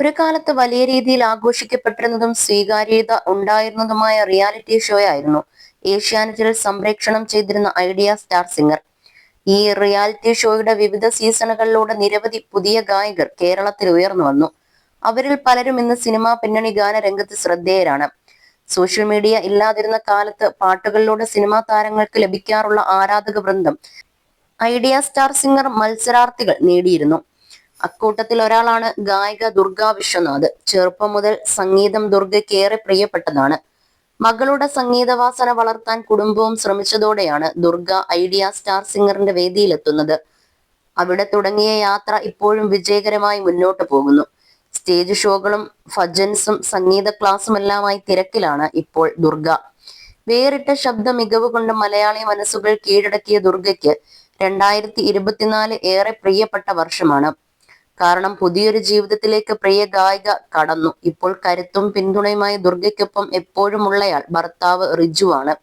ഒരു കാലത്ത് വലിയ രീതിയിൽ ആഘോഷിക്കപ്പെട്ടിരുന്നതും സ്വീകാര്യത ഉണ്ടായിരുന്നതുമായ റിയാലിറ്റി ഷോ ആയിരുന്നു. ഏഷ്യാനെറ്റിൽ സംപ്രേക്ഷണം ചെയ്തിരുന്ന ഐഡിയ സ്റ്റാർ സിംഗർ. ഈ റിയാലിറ്റി ഷോയുടെ വിവിധ സീസണുകളിലൂടെ നിരവധി പുതിയ ഗായകർ കേരളത്തിൽ ഉയർന്നു വന്നു. അവരിൽ പലരും ഇന്ന് സിനിമാ പിന്നണി ഗാന രംഗത്ത് ശ്രദ്ധേയരാണ്. സോഷ്യൽ മീഡിയ ഇല്ലാതിരുന്ന കാലത്ത് പാട്ടുകളിലൂടെ സിനിമാ താരങ്ങൾക്ക് ലഭിക്കാറുള്ള ആരാധക വൃന്ദം ഐഡിയ സ്റ്റാർ സിംഗർ മത്സരാർത്ഥികൾ നേടിയിരുന്നു. അക്കൂട്ടത്തിൽ ഒരാളാണ് ഗായിക ദുർഗ വിശ്വനാഥ്. ചെറുപ്പം മുതൽ സംഗീതം ദുർഗയ്ക്ക് ഏറെ പ്രിയപ്പെട്ടതാണ്. മകളുടെ സംഗീതവാസന വളർത്താൻ കുടുംബവും ശ്രമിച്ചതോടെയാണ് ദുർഗ ഐഡിയ സ്റ്റാർ സിംഗറിന്റെ വേദിയിലെത്തുന്നത്. അവിടെ തുടങ്ങിയ യാത്ര ഇപ്പോഴും വിജയകരമായി മുന്നോട്ട് പോകുന്നു. സ്റ്റേജ് ഷോകളും ഫജൻസും സംഗീത ക്ലാസ്സുമെല്ലാമായി തിരക്കിലാണ് ഇപ്പോൾ ദുർഗ. വേറിട്ട ശബ്ദ മികവ് കൊണ്ട് മലയാളി മനസ്സുകൾ കീഴടക്കിയ ദുർഗയ്ക്ക് രണ്ടായിരത്തി ഇരുപത്തിനാല് ഏറെ പ്രിയപ്പെട്ട വർഷമാണ്. കാരണം പുതിയൊരു ജീവിതത്തിലേക്ക് പ്രിയ ഗായിക കടന്നു. ഇപ്പോൾ കരുത്തും പിന്തുണയുമായി ദുർഗയ്ക്കൊപ്പം എപ്പോഴുമുള്ളയാൾ ഭർത്താവ് റിജുവാണ്.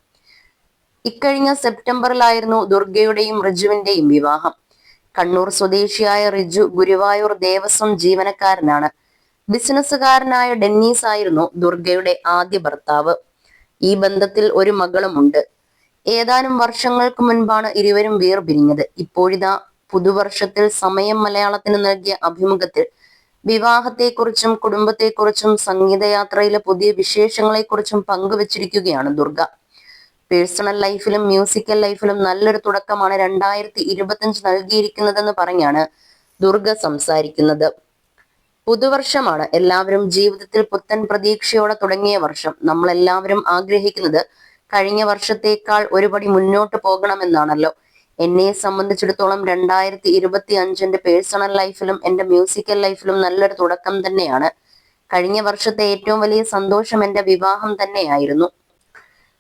ഇക്കഴിഞ്ഞ സെപ്റ്റംബറിലായിരുന്നു ദുർഗയുടെയും റിജുവിന്റെയും വിവാഹം. കണ്ണൂർ സ്വദേശിയായ റിജു ഗുരുവായൂർ ദേവസ്വം ജീവനക്കാരനാണ്. ബിസിനസ്സുകാരനായ ഡെന്നീസ് ആയിരുന്നു ദുർഗയുടെ ആദ്യ ഭർത്താവ്. ഈ ബന്ധത്തിൽ ഒരു മകളുമുണ്ട്. ഏതാനും വർഷങ്ങൾക്ക് മുൻപാണ് ഇരുവരും വേർപിരിഞ്ഞത്. ഇപ്പോഴിതാ പുതുവർഷത്തിൽ സമയം മലയാളത്തിന് നൽകിയ അഭിമുഖത്തിൽ വിവാഹത്തെക്കുറിച്ചും കുടുംബത്തെക്കുറിച്ചും സംഗീതയാത്രയിലെ പുതിയ വിശേഷങ്ങളെക്കുറിച്ചും പങ്കുവച്ചിരിക്കുകയാണ് ദുർഗ. പേഴ്സണൽ ലൈഫിലും മ്യൂസിക്കൽ ലൈഫിലും നല്ലൊരു തുടക്കമാണ് രണ്ടായിരത്തി ഇരുപത്തിയഞ്ച് നൽകിയിരിക്കുന്നതെന്ന് പറഞ്ഞാണ് ദുർഗ സംസാരിക്കുന്നത്. പുതുവർഷമാണ് എല്ലാവരും ജീവിതത്തിൽ പുത്തൻ പ്രതീക്ഷയോടെ തുടങ്ങിയ വർഷം. നമ്മൾ എല്ലാവരും ആഗ്രഹിക്കുന്നത് കഴിഞ്ഞ വർഷത്തേക്കാൾ ഒരുപടി മുന്നോട്ട് പോകണമെന്നാണല്ലോ. എന്നെ സംബന്ധിച്ചിടത്തോളം രണ്ടായിരത്തി ഇരുപത്തി അഞ്ചിന്റെ പേഴ്സണൽ ലൈഫിലും എന്റെ മ്യൂസിക്കൽ ലൈഫിലും നല്ലൊരു തുടക്കം തന്നെയാണ്. കഴിഞ്ഞ വർഷത്തെ ഏറ്റവും വലിയ സന്തോഷം എന്റെ വിവാഹം തന്നെയായിരുന്നു.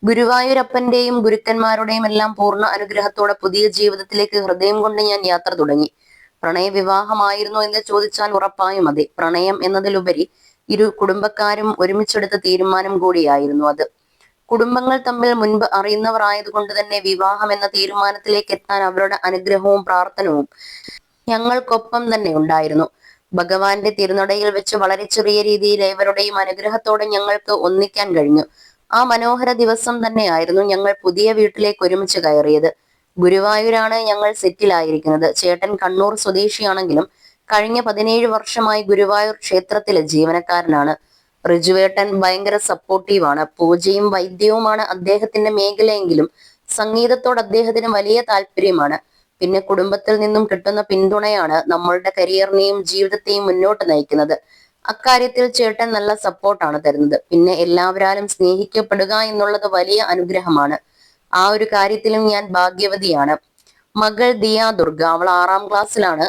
ഗുരുവായൂരപ്പന്റെയും ഗുരുക്കന്മാരുടെയും എല്ലാം പൂർണ അനുഗ്രഹത്തോടെ പുതിയ ജീവിതത്തിലേക്ക് ഹൃദയം കൊണ്ട് ഞാൻ യാത്ര തുടങ്ങി. പ്രണയ വിവാഹമായിരുന്നു എന്ന് ചോദിച്ചാൽ ഉറപ്പായും അതെ. പ്രണയം എന്നതിലുപരി ഇരു കുടുംബക്കാരും ഒരുമിച്ചെടുത്ത തീരുമാനം കൂടിയായിരുന്നു അത്. കുടുംബങ്ങൾ തമ്മിൽ മുൻപ് അറിയുന്നവർ ആയതുകൊണ്ട് തന്നെ വിവാഹം എന്ന തീരുമാനത്തിലേക്ക് എത്താൻ അവരുടെ അനുഗ്രഹവും പ്രാർത്ഥനവും ഞങ്ങൾക്കൊപ്പം തന്നെ ഉണ്ടായിരുന്നു. ഭഗവാന്റെ തിരുനടയിൽ വെച്ച് വളരെ ചെറിയ രീതിയിൽ ഏവരുടെയും അനുഗ്രഹത്തോടെ ഞങ്ങൾക്ക് ഒന്നിക്കാൻ കഴിഞ്ഞു. ആ മനോഹര ദിവസം തന്നെയായിരുന്നു ഞങ്ങൾ പുതിയ വീട്ടിലേക്ക് ഒരുമിച്ച് കയറിയത്. ഗുരുവായൂരാണ് ഞങ്ങൾ സെറ്റിലായിരിക്കുന്നത്. ചേട്ടൻ കണ്ണൂർ സ്വദേശിയാണെങ്കിലും കഴിഞ്ഞ പതിനേഴ് വർഷമായി ഗുരുവായൂർ ക്ഷേത്രത്തിലെ ജീവനക്കാരനാണ്. ഋജുവേട്ടൻ ഭയങ്കര സപ്പോർട്ടീവാണ് പൂജയും വൈദ്യവുമാണ് അദ്ദേഹത്തിന്റെ മേഖലയെങ്കിലും സംഗീതത്തോട് അദ്ദേഹത്തിന് വലിയ താല്പര്യമാണ്. പിന്നെ കുടുംബത്തിൽ നിന്നും കിട്ടുന്ന പിന്തുണയാണ് നമ്മളുടെ കരിയറിനെയും ജീവിതത്തെയും മുന്നോട്ട് നയിക്കുന്നത്. അക്കാര്യത്തിൽ ചേട്ടൻ നല്ല സപ്പോർട്ടാണ് തരുന്നത്. പിന്നെ എല്ലാവരാലും സ്നേഹിക്കപ്പെടുക എന്നുള്ളത് വലിയ അനുഗ്രഹമാണ്. ആ ഒരു കാര്യത്തിലും ഞാൻ ഭാഗ്യവതിയാണ്. മകൾ ദിയ ദുർഗ അവൾ ആറാം ക്ലാസ്സിലാണ്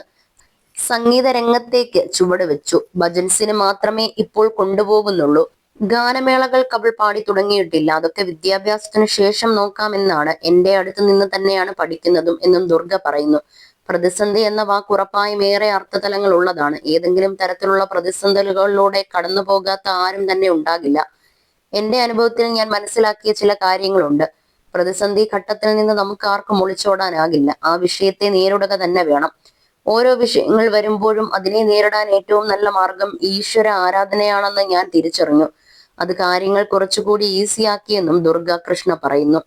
സംഗീത രംഗത്തേക്ക് ചുവട് വെച്ചു. ഭജൻസിന് മാത്രമേ ഇപ്പോൾ കൊണ്ടുപോകുന്നുള്ളൂ. ഗാനമേളകൾ കവൾ പാടി തുടങ്ങിയിട്ടില്ല. അതൊക്കെ വിദ്യാഭ്യാസത്തിന് ശേഷം നോക്കാമെന്നാണ് എന്റെ അടുത്ത് നിന്ന് തന്നെയാണ് പഠിക്കുന്നതും എന്നും ദുർഗ പറയുന്നു. പ്രതിസന്ധി എന്ന വാക്ക് ഉറപ്പായും ഏറെ അർത്ഥതലങ്ങൾ ഉള്ളതാണ്. ഏതെങ്കിലും തരത്തിലുള്ള പ്രതിസന്ധികളിലൂടെ കടന്നു പോകാത്ത ആരും തന്നെ ഉണ്ടാകില്ല. എന്റെ അനുഭവത്തിൽ ഞാൻ മനസ്സിലാക്കിയ ചില കാര്യങ്ങളുണ്ട്. പ്രതിസന്ധി ഘട്ടത്തിൽ നിന്ന് നമുക്ക് ആർക്കും ഒളിച്ചോടാനാകില്ല. ആ വിഷയത്തെ നേരിടുക തന്നെ വേണം. ഓരോ വിഷയങ്ങൾ വരുമ്പോഴും അതിനെ നേരിടാൻ ഏറ്റവും നല്ല മാർഗം ഈശ്വര ആരാധനയാണെന്ന് ഞാൻ തിരിച്ചറിഞ്ഞു. അത് കാര്യങ്ങൾ കുറച്ചുകൂടി ഈസിയാക്കിയെന്നും ദുർഗ കൃഷ്ണ പറയുന്നു.